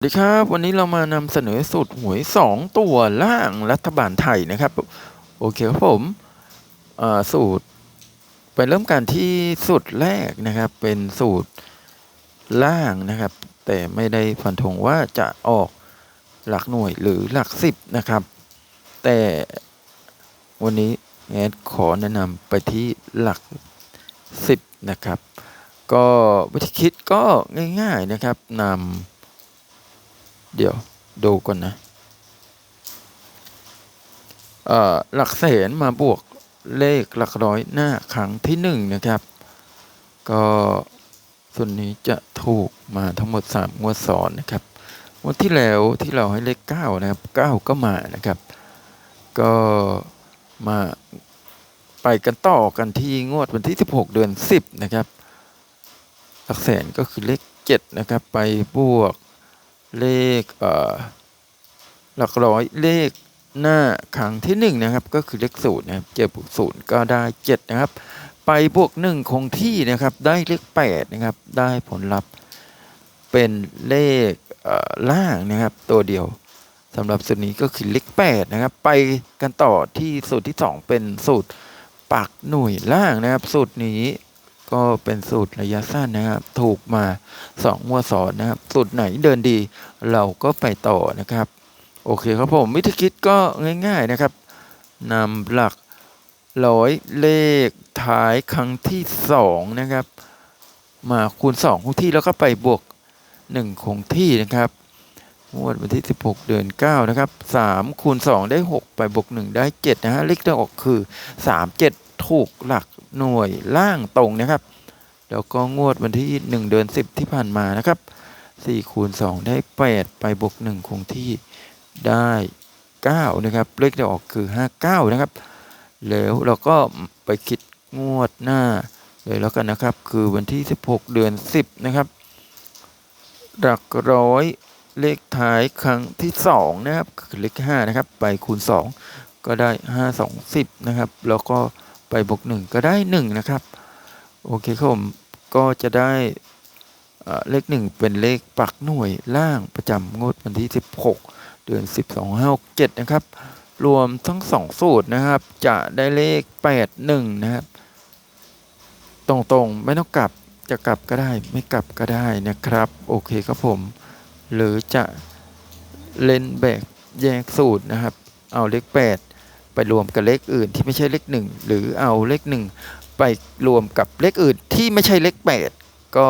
สวัสดีครับวันนี้เรามานำเสนอสูตรหวย 2 ตัวล่างรัฐบาลไทยนะครับ โอเคครับผมสูตรไปเริ่มกันที่สูตรแรกนะครับ เป็นสูตรล่างนะครับ แต่ไม่ได้ฟันธงว่าจะออกหลักหน่วยหรือหลักสิบนะครับ แต่วันนี้แอดขอแนะนำไปที่หลักสิบนะครับ ก็วิธีคิดก็ง่าย ๆนะครับนำ เดี๋ยวดูก่อนนะเอ่อหลักแสนมาบวกเลขหลักร้อยหน้าครั้งที่หนึ่งนะครับ ก็ส่วนนี้จะถูกมาทั้งหมดสามงวดซ้อนนะครับงวดที่แล้วที่เราให้เลขเก้านะครับเก้าก็มานะครับ ก็มาไปกันต่อกันที่งวดวันที่ 16 เดือน 10 นะครับ หลักแสนก็คือเลข 7 นะครับ ไปบวก เลขเหลักร้อยเลขหน้าครั้งที่หนึ่งนะครับ ก็คือเลขศูนย์นะครับเจอบวกศูนย์ก็ได้เจ็ดนะครับ ไปบวกหนึ่งคงที่นะครับ ได้เลขแปดนะครับ ได้ผลลัพธ์เป็นเลขล่างนะครับ ตัวเดียวสำหรับสูตรนี้ก็คือเลขแปดนะครับ ไปกันต่อที่สูตรที่สองเป็นสูตรปักหน่วยล่างนะครับ สูตรนี้ ก็เป็นสูตรระยะสั้นนะครับ ถูกมาสองมัวสอนนะครับ สูตรไหนเดินดีเราก็ไปต่อนะครับ โอเคครับผมวิธีคิดก็ง่าย ๆนะครับนำหลักร้อยเลขท้ายครั้งที่สองนะครับ มาคูณสองคงที่แล้วก็ไปบวกหนึ่งคงที่นะครับงวดวันที่ 16 เดือน 9 นะครับ 3 คูณ 2 ได้ 6 ไปบวก 1 ได้ 7 นะฮะเลขที่ออกคือ 3 7 ถูกหลักหน่วยล่างตรงนะครับ แล้วก็งวดวันที่ 1 เดือน 10 ที่ผ่านมานะครับ4คูณ2ได้ 8 ไปบวก1คงที่ได้ 9 นะครับ เลขที่ออกคือ 59 นะครับ แล้วเราก็ไปคิดงวดหน้าเลยแล้วกันนะครับ คือวันที่ 16 เดือน 10 นะครับ หลักร้อยเลขท้ายครั้งที่ 2 นะครับคือเลข5นะครับ ไปคูณ 2 ก็ได้ 5 2 10 นะครับ แล้วก็ ไปบวก1 ก็ได้ 1 นะครับ โอเคครับผมก็จะได้เอ่อเลข 1 เป็นเลขปักหน่วยล่างประจำงวดวันที่ 16 เดือน 12 5 6 7 นะครับ รวมทั้ง 2 สูตรนะครับ จะได้เลข 8 1 นะครับ ตรงๆ ไม่ต้องกลับจะกลับก็ได้ไม่กลับก็ได้นะครับ โอเคครับผม หรือจะเล่นแบกแยกสูตรนะครับ เอาเลข 8 ไปรวมกับเลขอื่นที่ไม่ใช่เลข1หรือเอาเลข1ไปรวมกับเลขอื่นที่ไม่ใช่เลข8ก็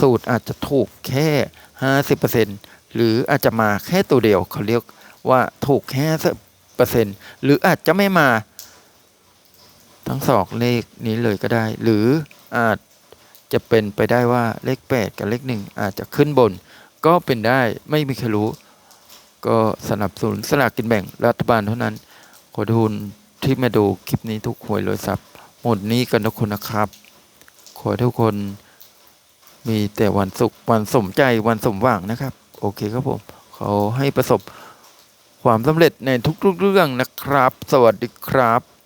สูตรอาจจะถูกแค่50%หรืออาจจะมาแค่ตัวเดียวเขาเรียกว่าถูกแค่เปอร์เซ็นต์หรืออาจจะไม่มาทั้งสองเลขนี้เลยก็ได้ หรืออาจจะเป็นไปได้ว่าเลข 8 กับเลข 1 อาจจะขึ้นบน ก็เป็นได้ไม่มีใครรู้ ก็สนับสนุนสลากกินแบ่งรัฐบาลเท่านั้น ขอทุนที่มาดูคลิปนี้ทุกหวยรวยทรัพย์ หมดนี้กันทุกคนนะครับ ขอทุกคนมีแต่วันสุขวันสมใจวันสมหวังนะครับ โอเคครับผมเขาให้ประสบความสำเร็จในทุกๆเรื่องนะครับ สวัสดีครับ